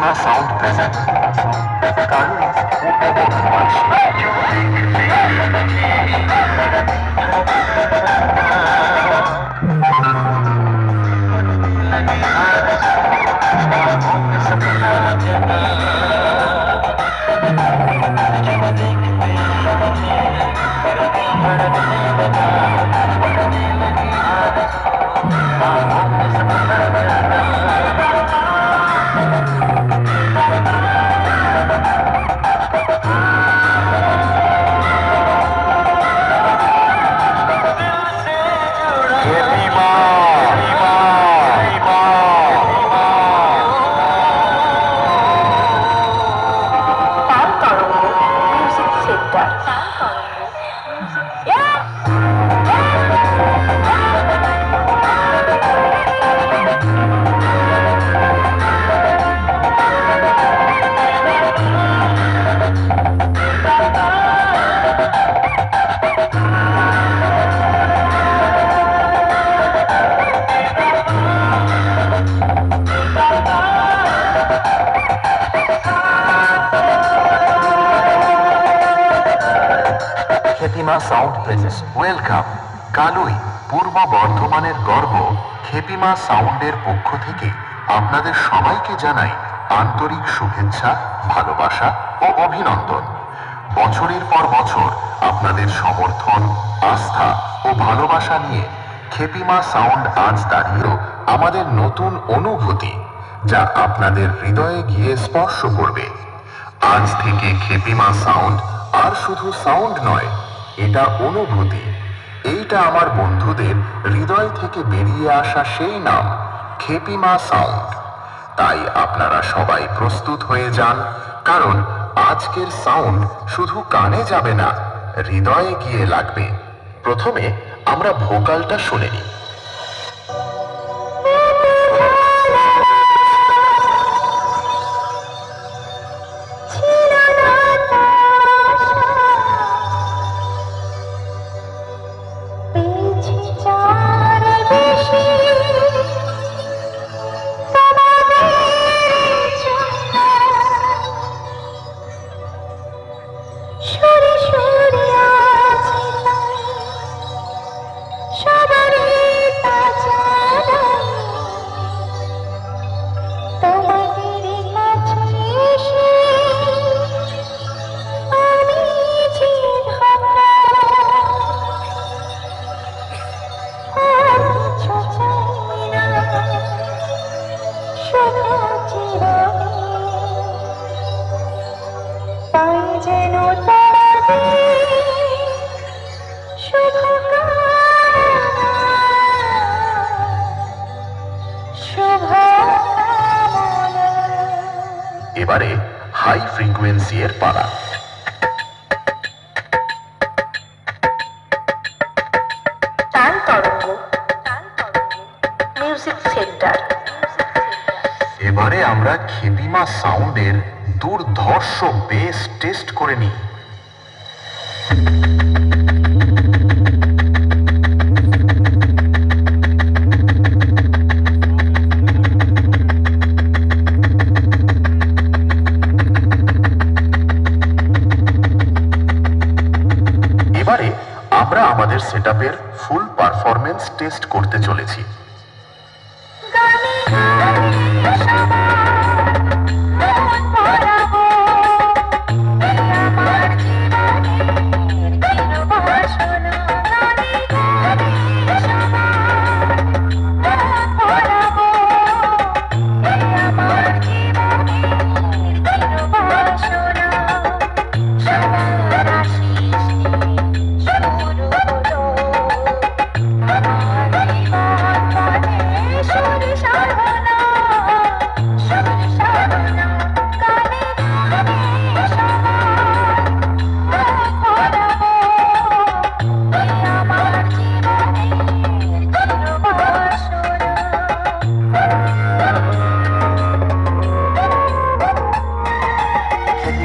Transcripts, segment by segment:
aproximação do presente com o bebê do. খেপিমা sound প্রেজেস welcome কালুই, পূর্ব বর্ধমানের গর্ব। খেপিমা সাউন্ডের পক্ষ থেকে আপনাদের সবাইকে জানাই আন্তরিক শুভেচ্ছা, ভালোবাসা ও অভিনন্দন। বছরের পর বছর আপনাদের সমর্থন, আস্থা ও ভালোবাসা নিয়ে খেপিমা সাউন্ড আজ দাঁড়িয়েও আমাদের নতুন অনুভূতি, যা আপনাদের হৃদয়ে গিয়ে স্পর্শ করবে। আজ থেকে খেপিমা সাউন্ড আর শুধু সাউন্ড নয় এটা অনুভূতি। এইটা আমার বন্ধুদের হৃদয় থেকে বেরিয়ে আসা সেই নাম, খেপিমা সাউন্ড। তাই আপনারা সবাই প্রস্তুত হয়ে যান, কারণ আজকের সাউন্ড শুধু কানে যাবে না, হৃদয়ে গিয়ে লাগবে। প্রথমে আমরা ভোকালটা শুনে নিই। এবারে হাই ফ্রিকুয়েন্সি এর পাড়া টান তরঙ্গ মিউজিক সেন্টার এবারে আমরা খেদিমা সাউন্ডের দুর্ধর্ষ বেস টেস্ট করে নিই। আমাদের সেট ফুল পারফরমেন্স টেস্ট করতে চলেছি।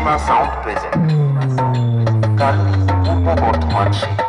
সীমা সাউন্ড প্রেজেন্ট কাল পূর্ব বর্ধমান সিং